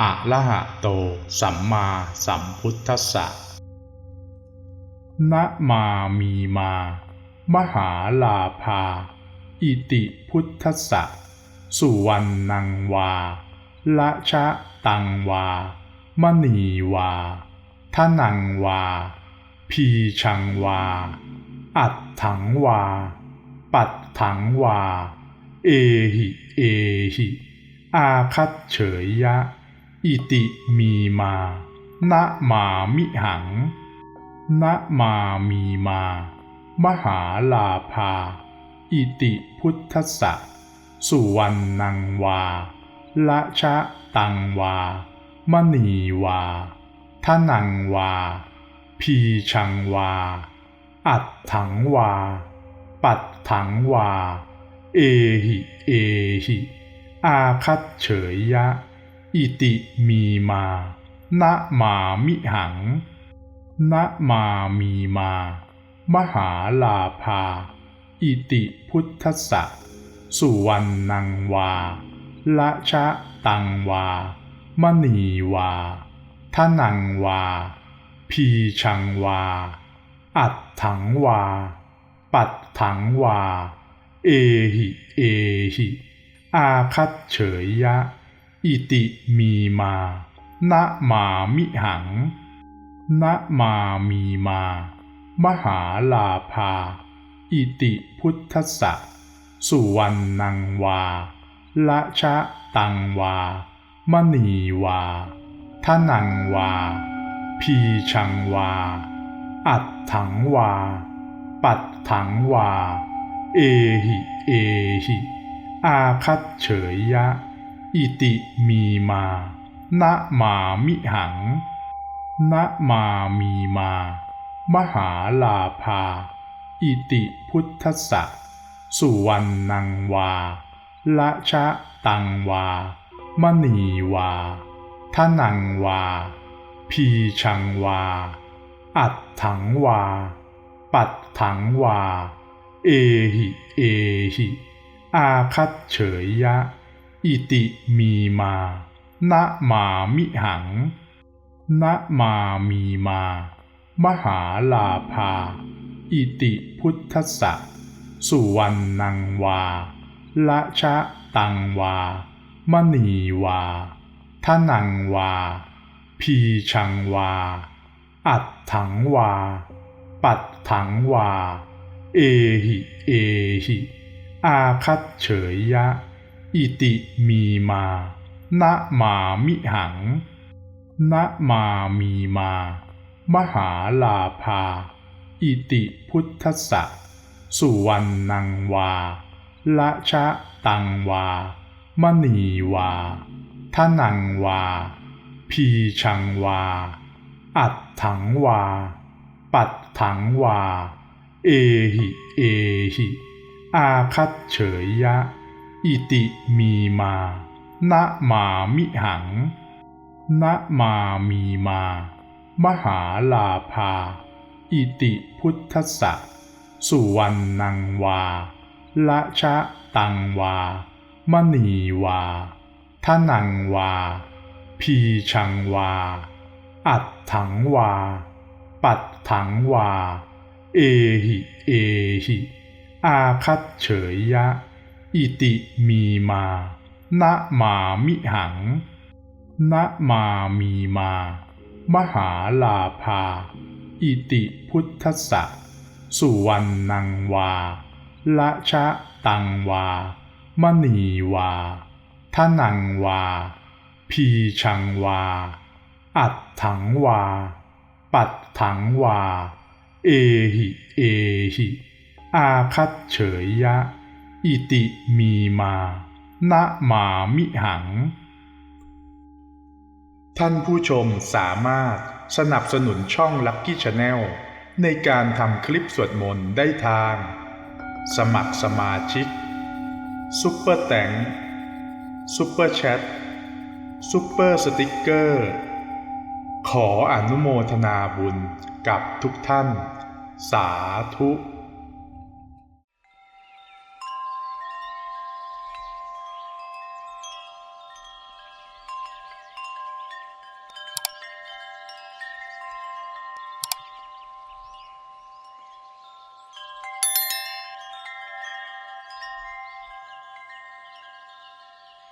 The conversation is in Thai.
อะระหะโต สัมมาสัมพุทธัสสะนะมามีมา มหาลาภา อิติพุทธัสสะ สุวรรณังวา ละชะตังวา มณีวาทนังวา พีชังวา อัดถังวา ปัดถังวา เอหิ เอหิ อาคัตเฉยยะ อิติมีมานะมามิหังนะมามีมา มหาลาภา อิติพุทธสะสุวรรณังวา ละชะตังวา มณีวาทนังวา พีชังวา อัดถังวา ปัดถังวา เอหิ เอหิ อาคัตเฉยยะ อิติมีมานะมามิหังนะมามีมา มหาลาภา อิติพุทธสะสุวรรณังวา ละชะตังวา มณีวาทนังวา พีชังวา อัดถังวา ปัดถังวา เอหิ เอหิ อาคัตเฉยยะ อิติมีมานะมามิหังนะมามีมา มหาลาภา อิติพุทธสะสุวรรณังวา ละชะตังวา มณีวาทนังวา พีชังวา อัดถังวา ปัดถังวา เอหิ เอหิ อาคัตเฉยยะ อิติมีมานะมามิหังนะมามีมา มหาลาภา อิติพุทธสสะสุวรรณังวา ละชะตังวา มณีวาทนังวา พีชังวา อัดถังวา ปัดถังวา เอหิ เอหิ อาคัตเฉยยะ อิติมีมานะมามิหังนะมามีมา มหาลาภา อิติพุทธสะสุวรรณังวา ละชะตังวา มณีวาทนังวา พีชังวา อัดถังวา ปัดถังวา เอหิ เอหิ อาคัตเฉยยะ อิติมีมานะมามิหังนะมามีมา มหาลาภา อิติพุทธสะสุวรรณังวา ละชะตังวา มณีวาทนังวา พีชังวา อัดถังวา ปัดถังวา เอหิ เอหิ อาคัตเฉยยะ อิติมีมานะมามิหังนะมามีมา มหาลาภา อิติพุทธสะสุวรรณังวา ละชะตังวา มณีวาทนังวา พีชังวา อัดถังวา ปัดถังวา เอหิ เอหิ อาคัตเฉยยะ อิติมีมานะมามิหังนะมามีมา มหาลาภา อิติพุทธสะสุวรรณังวา ละชะตังวา มณีวาทนังวา พีชังวา อัดถังวา ปัดถังวา เอหิ เอหิ อาคัตเฉยยะ อิติมีมานะมามิหัง ท่านผู้ชมสามารถสนับสนุนช่อง Lucky Channel ในการทำคลิปสวดมนต์ได้ทาง สมัครสมาชิกซุปเปอร์แตงซุปเปอร์แชทซุปเปอร์สติกเกอร์ ขออนุโมทนาบุญกับทุกท่าน สาธุ